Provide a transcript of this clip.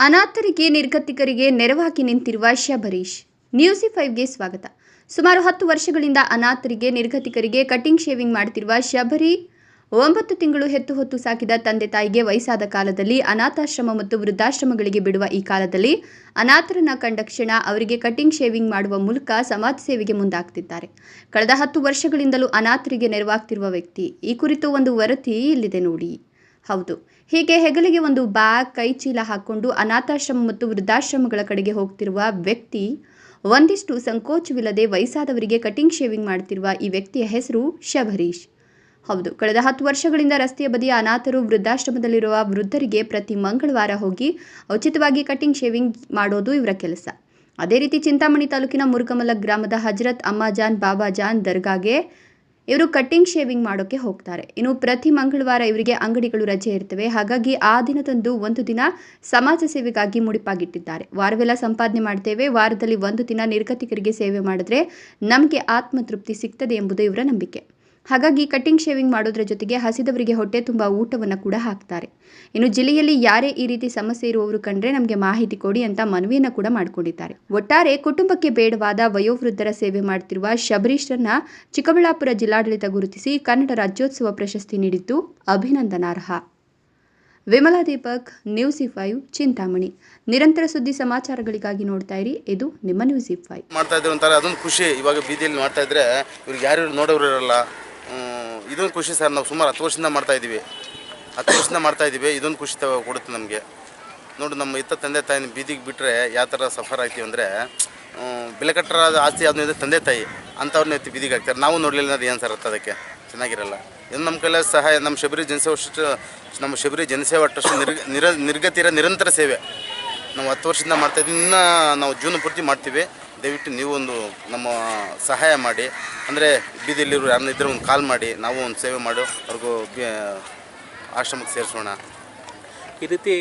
ಅನಾಥರಿಗೆ, ನಿರ್ಗತಿಕರಿಗೆ ನೆರವಾಗಿ ನಿಂತಿರುವ ಶಬರೀಶ್. ನ್ಯೂಸಿ ಫೈವ್ಗೆ ಸ್ವಾಗತ. ಸುಮಾರು ಹತ್ತು ವರ್ಷಗಳಿಂದ ಅನಾಥರಿಗೆ, ನಿರ್ಗತಿಕರಿಗೆ ಕಟಿಂಗ್ ಶೇವಿಂಗ್ ಮಾಡುತ್ತಿರುವ ಶಬರಿ ಒಂಬತ್ತು ತಿಂಗಳು ಹೆತ್ತು ಹೊತ್ತು ಸಾಕಿದ ತಂದೆ ತಾಯಿಗೆ ವಯಸ್ಸಾದ ಕಾಲದಲ್ಲಿ ಅನಾಥಾಶ್ರಮ ಮತ್ತು ವೃದ್ಧಾಶ್ರಮಗಳಿಗೆ ಬಿಡುವ ಈ ಕಾಲದಲ್ಲಿ ಅನಾಥರನ್ನ ಕಂಡ ಕ್ಷಣ ಅವರಿಗೆ ಕಟಿಂಗ್ ಶೇವಿಂಗ್ ಮಾಡುವ ಮೂಲಕ ಸಮಾಜ ಸೇವೆಗೆ ಮುಂದಾಗ್ತಿದ್ದಾರೆ. ಕಳೆದ ಹತ್ತು ವರ್ಷಗಳಿಂದಲೂ ಅನಾಥರಿಗೆ ನೆರವಾಗ್ತಿರುವ ವ್ಯಕ್ತಿ. ಈ ಕುರಿತು ಒಂದು ವರದಿ ಇಲ್ಲಿದೆ ನೋಡಿ. ಹೌದು. ಹೀಗೆ ಹೆಗಲಿಗೆ ಒಂದು ಬ್ಯಾಗ್ ಕೈ ಚೀಲ ಹಾಕೊಂಡು ಅನಾಥಾಶ್ರಮ ಮತ್ತು ವೃದ್ಧಾಶ್ರಮಗಳ ಕಡೆಗೆ ಹೋಗ್ತಿರುವ ವ್ಯಕ್ತಿ, ಒಂದಿಷ್ಟು ಸಂಕೋಚವಿಲ್ಲದೆ ವಯಸ್ಸಾದವರಿಗೆ ಕಟಿಂಗ್ ಶೇವಿಂಗ್ ಮಾಡ್ತಿರುವ ಈ ವ್ಯಕ್ತಿಯ ಹೆಸರು ಶಬರೀಶ್. ಹೌದು, ಕಳೆದ ಹತ್ತು ವರ್ಷಗಳಿಂದ ರಸ್ತೆಯ ಬದಿಯ ಅನಾಥರು ವೃದ್ಧಾಶ್ರಮದಲ್ಲಿರುವ ವೃದ್ಧರಿಗೆ ಪ್ರತಿ ಮಂಗಳವಾರ ಹೋಗಿ ಉಚಿತವಾಗಿ ಕಟಿಂಗ್ ಶೇವಿಂಗ್ ಮಾಡೋದು ಇವರ ಕೆಲಸ. ಅದೇ ರೀತಿ ಚಿಂತಾಮಣಿ ತಾಲೂಕಿನ ಮುರುಕಮಲ ಗ್ರಾಮದ ಹಜರತ್ ಅಮ್ಮಾಜಾನ್ ಬಾಬಾಜಾನ್ ದರ್ಗಾಗೆ ಇವರು ಕಟ್ಟಿಂಗ್ ಶೇವಿಂಗ್ ಮಾಡೋಕ್ಕೆ ಹೋಗ್ತಾರೆ. ಇನ್ನು ಪ್ರತಿ ಮಂಗಳವಾರ ಇವರಿಗೆ ಅಂಗಡಿಗಳು ರಜೆ ಇರ್ತವೆ. ಹಾಗಾಗಿ ಆ ದಿನದಂದು ಒಂದು ದಿನ ಸಮಾಜ ಸೇವೆಗಾಗಿ ಮುಡಿಪಾಗಿಟ್ಟಿದ್ದಾರೆ. ವಾರವೆಲ್ಲ ಸಂಪಾದನೆ ಮಾಡ್ತೇವೆ. ವಾರದಲ್ಲಿ ಒಂದು ದಿನ ನಿರ್ಗತಿಕರಿಗೆ ಸೇವೆ ಮಾಡಿದ್ರೆ ನಮಗೆ ಆತ್ಮತೃಪ್ತಿ ಸಿಗ್ತದೆ ಎಂಬುದು ಇವರ ನಂಬಿಕೆ. ಹಾಗಾಗಿ ಕಟ್ಟಿಂಗ್ ಶೇವಿಂಗ್ ಮಾಡೋದ್ರ ಜೊತೆಗೆ ಹಸಿದವರಿಗೆ ಹೊಟ್ಟೆ ತುಂಬ ಊಟವನ್ನು ಕೂಡ ಹಾಕ್ತಾರೆ. ಇನ್ನು ಜಿಲ್ಲೆಯಲ್ಲಿ ಯಾರೇ ಈ ರೀತಿ ಸಮಸ್ಯೆ ಇರುವವರು ಕಂಡ್ರೆ ನಮಗೆ ಮಾಹಿತಿ ಕೊಡಿ ಅಂತ ಮನವಿಯನ್ನು ಕೂಡ ಮಾಡಿಕೊಂಡಿದ್ದಾರೆ. ಒಟ್ಟಾರೆ ಕುಟುಂಬಕ್ಕೆ ಬೇಡವಾದ ವಯೋವೃದ್ಧರ ಸೇವೆ ಮಾಡ್ತಿರುವ ಶಬರೀಶ್ರನ್ನ ಚಿಕ್ಕಬಳ್ಳಾಪುರ ಜಿಲ್ಲಾಡಳಿತ ಗುರುತಿಸಿ ಕನ್ನಡ ರಾಜ್ಯೋತ್ಸವ ಪ್ರಶಸ್ತಿ ನೀಡಿದ್ದು ಅಭಿನಂದನಾರ್ಹ ವಿಮಲಾ ದೀಪಕ್, ನ್ಯೂಸ್ ಫೈವ್, ಚಿಂತಾಮಣಿ. ನಿರಂತರ ಸುದ್ದಿ ಸಮಾಚಾರಗಳಿಗಾಗಿ ನೋಡ್ತಾ ಇರಿ. ಇದು ನಿಮ್ಮ ನ್ಯೂಸ್ ಫೈವ್. ಮಾಡ್ತಾ ಇದ್ರು ಅಂತಾರೆ ಅದೊಂದು ಖುಷಿ. ಇವಾಗ ಬೀದಿಯಲ್ಲಿ ಮಾಡ್ತಾ ಇದ್ರೆ ಇವ್ರಿಗೆ ಯಾರು ನೋಡೋರು ಇರಲ್ಲ. ಇದೊಂದು ಖುಷಿ ಸರ್, ನಾವು ಸುಮಾರು ಹತ್ತು ವರ್ಷದಿಂದ ಮಾಡ್ತಾ ಇದ್ದೀವಿ. ಹತ್ತು ವರ್ಷದಿಂದ ಮಾಡ್ತಾ ಇದ್ದೀವಿ, ಇದೊಂದು ಖುಷಿ ತ, ಕೊಡುತ್ತೆ ನಮಗೆ. ನೋಡಿ, ನಮ್ಮ ಇತ್ತ ತಂದೆ ತಾಯಿನ ಬೀದಿಗೆ ಬಿಟ್ಟರೆ ಯಾವ ಥರ ಸಫರ್ ಆಗ್ತೀವಿ ಅಂದರೆ ಬೆಲೆ ಕಟ್ಟರಾದ ಆಸ್ತಿ ಯಾವ್ದು ತಂದೆ ತಾಯಿ, ಅಂಥವ್ರನ್ನ ಎತ್ತಿ ಬೀದಿಗೆ ಹಾಕ್ತಾರೆ. ನಾವು ನೋಡಲಿಲ್ಲ ಅದು ಏನು ಸರ್ ಅದಕ್ಕೆ? ಚೆನ್ನಾಗಿರಲ್ಲ. ಇದು ನಮ್ಮ ಕೈಲ ಸಹಾಯ, ನಮ್ಮ ಶಬರಿ ಜನಸೇವಾ ನಮ್ಮ ಶಬರಿ ಜನಸೇವಾ ಟ್ರಸ್ಟ್ ನಿರ್, ನಿರ, ನಿರ್ಗತಿರ ನಿರಂತರ ಸೇವೆ. ನಾವು ಹತ್ತು ವರ್ಷದಿಂದ ಮಾಡ್ತಾ ಇದ್ದೀವಿ. ಇನ್ನೂ ನಾವು ಜೂನ್ ಪೂರ್ತಿ ಮಾಡ್ತೀವಿ. ದಯವಿಟ್ಟು ನೀವು ಒಂದು ನಮ್ಮ ಸಹಾಯ ಮಾಡಿ. ಅಂದರೆ ಬೀದಿಯಲ್ಲಿರೋ ಯಾರನ್ನ ಇದ್ದರೆ ಒಂದು ಕಾಲ್ ಮಾಡಿ, ನಾವು ಒಂದು ಸೇವೆ ಮಾಡು, ಅವ್ರಿಗೂ ಆಶ್ರಮಕ್ಕೆ ಸೇರಿಸೋಣ. ಈ ರೀತಿ